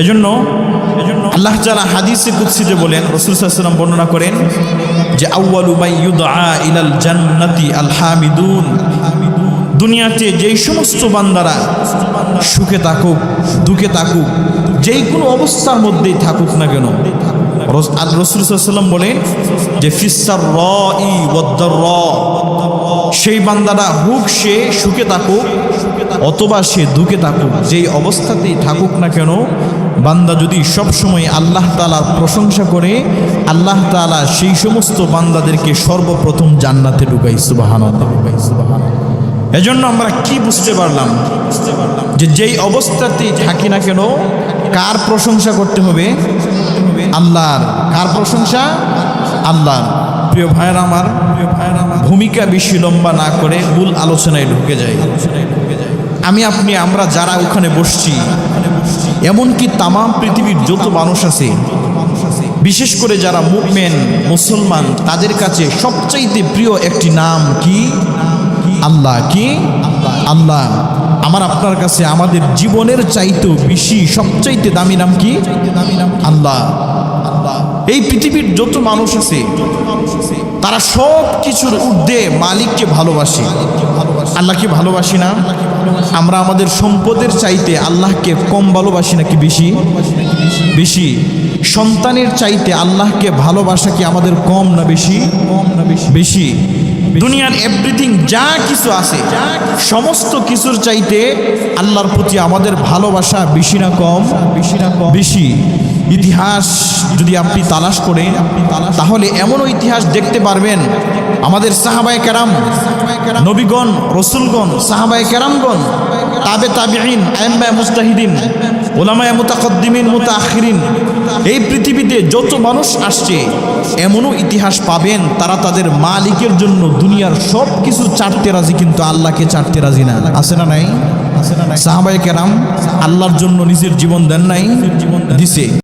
এজন্য আল্লাহ তাআলা হাদিসে কুদসিতে বলেন, রাসূল আলাইহি বর্ণনা করেন যে ইলাল জান্নাতি দুনিয়াতে যেই সমস্ত বান্দারা সুখে থাকুক, দুঃখে থাকুক, যেই কোনো অবস্থার মধ্যেই থাকুক না কেন আর রসুল সাল্লাম বলেন যে ফিসার র ই র সেই বান্দারা হুক সে সুখে থাকুক অথবা সে দুঃখে থাকুক, যেই অবস্থাতেই থাকুক না কেন, বান্দা যদি সবসময় আল্লাহ তালার প্রশংসা করে, আল্লাহ তালা সেই সমস্ত বান্দাদেরকে সর্বপ্রথম জান্নাতে ঢুকাই সুবাহান ঢুকাই সুবাহান এজন্য আমরা কি বুঝতে পারলাম? যে যেই অবস্থাতেই থাকি না কেন, কার প্রশংসা করতে হবে? আল্লাহর। কার প্রশংসা? আল্লাহর। প্রিয় ভাইয়ের আমার প্রিয় ভাইয়ের আমার ভূমিকা বেশি লম্বা না করে মূল আলোচনায় ঢুকে যায় আমি আপনি, আমরা যারা ওখানে বসছি, এমনকি তামাম পৃথিবীর যত মানুষ আছে, বিশেষ করে যারা মুভমেন্ট মুসলমান, তাদের কাছে সবচাইতে প্রিয় একটি নাম কি? আল্লাহ কি? আল্লাহ। আমার আপনার কাছে আমাদের জীবনের চাইতেও বেশি, সবচাইতে দামি নাম কি? আল্লাহ। এই পৃথিবীর যত মানুষ আছে, তারা সব কিছুর ঊর্ধ্বে মালিককে ভালোবাসে। আল্লাহকে ভালোবাসি না? আমরা আমাদের সম্পদের চাইতে আল্লাহকে কম ভালোবাসি নাকি বেশি? বেশি। সন্তানের চাইতে আল্লাহকে ভালোবাসা কি আমাদের কম না বেশি? কম না বেশি বেশি। দুনিয়ার এভরিথিং যা কিছু আছে সমস্ত কিছুর চাইতে আল্লাহর প্রতি আমাদের ভালোবাসা বেশি না কম? বেশি না কম। বেশি। ইতিহাস যদি আপনি তালাশ করেন তাহলে এমনও ইতিহাস দেখতে পারবেন। আমাদের সাহাবায়ে কেরাম নবীগণ রসুলগণ সাহাবায় কেরামগণ তাবে তাবিঈন আইম্মা মুস্তাহিদিন ওলামায়ে মুতাকদ্দিমিন, মুতাআখিরিন, এই পৃথিবীতে যত মানুষ আসছে, এমনও ইতিহাস পাবেন, তারা তাদের মালিকের জন্য দুনিয়ার সব কিছু চাটতে রাজি, কিন্তু আল্লাহকে চাটতে রাজি না। আছে না নাই? সাহাবায়ে কেরাম আল্লাহর জন্য নিজের জীবন দেন নাই? জীবন দিছে।